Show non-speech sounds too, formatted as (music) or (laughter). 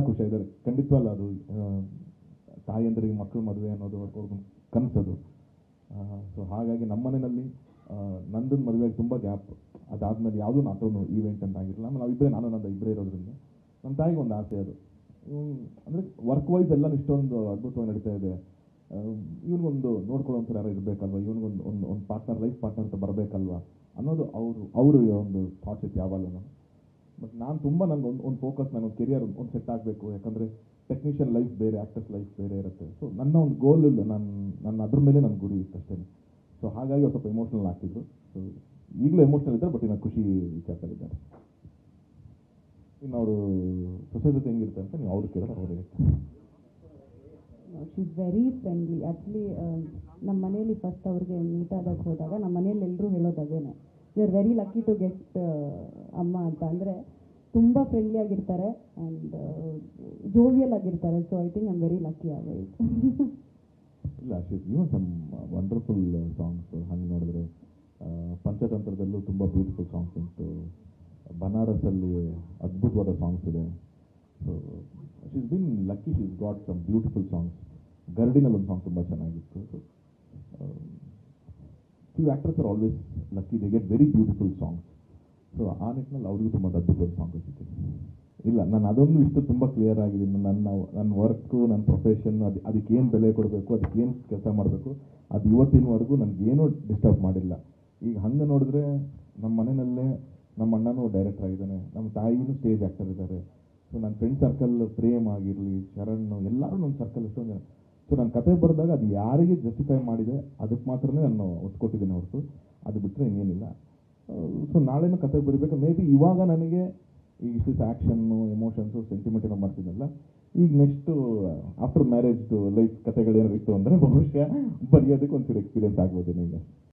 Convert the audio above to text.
ಖುಷಿ ಇದೆ ಖಂಡಿತವಲ್ಲ ಅದು ಆ, ಮಕ್ಕಳ ಮಕ್ಕಳು ಮದುವೆ ಅನ್ನೋದು ಅವ್ರಿಗೊಂದು ಕನಸದು. ಸೊ ಹಾಗಾಗಿ ನಮ್ಮ ಮನೆಯಲ್ಲಿ ಮದುವೆಗೆ ತುಂಬ ಗ್ಯಾಪ್ ಅದಾದಮೇಲೆ ಯಾವುದೂ ನಾಟೋನು ಈವೆಂಟ್ ಅಂತ ಆಗಿರಲಿಲ್ಲ ಆಮೇಲೆ ನಾವಿಬ್ಬರೇ ನಾನು ನಂದು ಇಬ್ಬರೇ ಇರೋದ್ರಿಂದ. ನಮ್ಮ ತಾಯಿಗೆ ಒಂದು ಆಸೆ ಅದು. ಅಂದರೆ ವರ್ಕ್ ವೈಸ್ ಎಲ್ಲ ಇಷ್ಟೊಂದು ಅದ್ಭುತವಾಗಿ ನಡೀತಾ ಇದೆ. ಇವನಿಗೊಂದು ನೋಡ್ಕೊಳ್ಳೋಂಥ ಯಾರು ಇರಬೇಕಲ್ವ? ಇವನಿಗೊಂದು ಒಂದು ಒಂದು ಪಾರ್ಟ್ನರ್ ಲೈಫ್ ಪಾರ್ಟ್ನರ್ ಅಂತ ಬರಬೇಕಲ್ವಾ? ಅನ್ನೋದು ಅವರು ಅವರು ಒಂದು ಥಾಟ್ಸ್ ಇತ್ತು ಯಾವಾಗಲೂ ನಾನು ತುಂಬ ನನಗೆ ಒಂದು ಒಂದು ಫೋಕಸ್ ನನ್ನ ಕೆರಿಯರ್ ಒಂದು ಸೆಟ್ ಆಗಬೇಕು. ಯಾಕಂದರೆ ಟೆಕ್ನಿಷಿಯನ್ ಲೈಫ್ ಬೇರೆ ಆ್ಯಕ್ಟರ್ಸ್ ಲೈಫ್ ಬೇರೆ ಇರುತ್ತೆ. ಸೊ ನನ್ನ ಒಂದು ಗೋಲ್ ಇಲ್ಲ. ನನ್ನ ಅದ್ರ ಮೇಲೆ ನನ್ನ ಗುರಿ ಇತ್ತು ಅಷ್ಟೇ ಸೊ ಹಾಗಾಗಿ ಸ್ವಲ್ಪ ಎಮೋಷನಲ್ ಆಗ್ತಿದ್ರು ಸೊ ಈಗಲೂ ಎಮೋಷನಲ್ ಇದ್ದಾರೆ ಬಟ್ ಇನ್ನು ಖುಷಿ ವಿಚಾರದಲ್ಲಿದ್ದಾರೆ. ಇನ್ನು ಅವರು ಸೊಸೆ ಜೊತೆ ಹೆಂಗಿರುತ್ತೆ ಅಂತ ನೀವು ಅವ್ರು ಕೇಳಿದ್ರೆ ಅವ್ರು ಹೇಳ್ತಾರೆ. She is very friendly actually ನಮ್ಮ ಮನೇಲಿ ಫಸ್ಟ್ ಅವ್ರಿಗೆ ಮೀಟ್ ಆದಾಗ ಹೋದಾಗ ನಮ್ಮ ಮನೇಲಿ ಎಲ್ಲರೂ ಹೇಳೋದು ಅದೇನೆ. You are very lucky to get ಅಮ್ಮ ಅಂತ. ಅಂದರೆ ತುಂಬ ಫ್ರೆಂಡ್ಲಿ ಆಗಿರ್ತಾರೆ ಆ್ಯಂಡ್ ಜೋವಿಯಲ್ ಆಗಿರ್ತಾರೆ. So I think I very lucky always ಇಲ್ಲ ಯು ಸಮ್ ವಂಡರ್ಫುಲ್ ಸಾಂಗ್ಸ್ ಹಂಗೆ ನೋಡಿದ್ರೆ ಪಂಚತಂತ್ರದಲ್ಲೂ ತುಂಬ ಬ್ಯೂಟಿಫುಲ್ ಸಾಂಗ್ಸ್ ಉಂಟು. ಬನಾರಸಲ್ಲಿ ಅದ್ಭುತವಾದ ಸಾಂಗ್ಸ್ ಇದೆ. So she's been lucky she's got some beautiful songs ಗರ್ಡಿನಲ್ಲಿ ಒಂದು ಸಾಂಗ್ ತುಂಬ ಚೆನ್ನಾಗಿತ್ತು. So few actors are always lucky they get very beautiful songs so ಆ ನಿಟ್ಟಿನಲ್ಲಿ ಅವ್ರಿಗೂ ತುಂಬ ಅದ್ಭುತವಾದ ಸಾಂಗ್ ಇಲ್ಲ, ನಾನು ಅದೊಂದು ಇಷ್ಟು ತುಂಬ ಕ್ಲಿಯರ್ ಆಗಿದ್ದೀನಿ ನನ್ನ ನನ್ನ ವರ್ಕು ನನ್ನ ಪ್ರೊಫೆಷನ್ ಅದು ಏನು ಬೆಲೆ ಕೊಡಬೇಕು, ಅದಕ್ಕೆ ಏನು ಕೆಲಸ ಮಾಡಬೇಕು, ಅದು ಇವತ್ತಿನವರೆಗೂ ನನಗೇನೂ ಡಿಸ್ಟರ್ಬ್ ಮಾಡಿಲ್ಲ. ಈಗ ಹಂಗೆ ನೋಡಿದ್ರೆ ನಮ್ಮ ಮನೆಯಲ್ಲೇ ನಮ್ಮ ಅಣ್ಣನೂ ಡೈರೆಕ್ಟರ್ ಆಗಿದ್ದಾನೆ. ನಮ್ಮ ತಾಯಿನೂ ಸ್ಟೇಜ್ ಆ್ಯಕ್ಟರ್ ಇದ್ದಾರೆ. ಸೊ ನನ್ನ ಫ್ರೆಂಡ್ ಸರ್ಕಲ್ ಪ್ರೇಮ್ ಆಗಿರಲಿ, ಶರಣ್, ಎಲ್ಲರೂ ನನ್ನ ಸರ್ಕಲ್ ಎಷ್ಟೊಂದು ಜನ. ಸೊ ನಾನು ಕತೆ ಬರೆದಾಗ ಅದು ಯಾರಿಗೆ ಜಸ್ಟಿಫೈ ಮಾಡಿದೆ ಅದಕ್ಕೆ ಮಾತ್ರನೇ ನಾನು ಒತ್ತು ಕೊಟ್ಟಿದ್ದೀನಿ ಹೊರತು. ಅದು ಬಿಟ್ಟರೆ ಇನ್ನೇನಿಲ್ಲ. ಸೊ ನಾಳೆನೂ ಕತೆ ಬರಿಬೇಕು. ಮೇ ಬಿ ಇವಾಗ ನನಗೆ ಈ ಇಸ್ ಆ್ಯಕ್ಷನ್ನು ಎಮೋಷನ್ಸು ಸೆಂಟಿಮೆಂಟ್ ಏನೋ ಮಾಡ್ತಿದ್ದಲ್ಲ. ಈಗ ನೆಕ್ಸ್ಟು ಆಫ್ಟರ್ ಮ್ಯಾರೇಜ್ ಲೈಫ್ ಕತೆಗಳೇನಾದ್ರು ಇತ್ತು ಅಂದರೆ (laughs) ಬಹುಶಃ ಬರೆಯೋದಕ್ಕೆ ಒಂಚೂರು ಎಕ್ಸ್ಪೀರಿಯನ್ಸ್ ಆಗ್ಬೋದು ನಿಮಗೆ.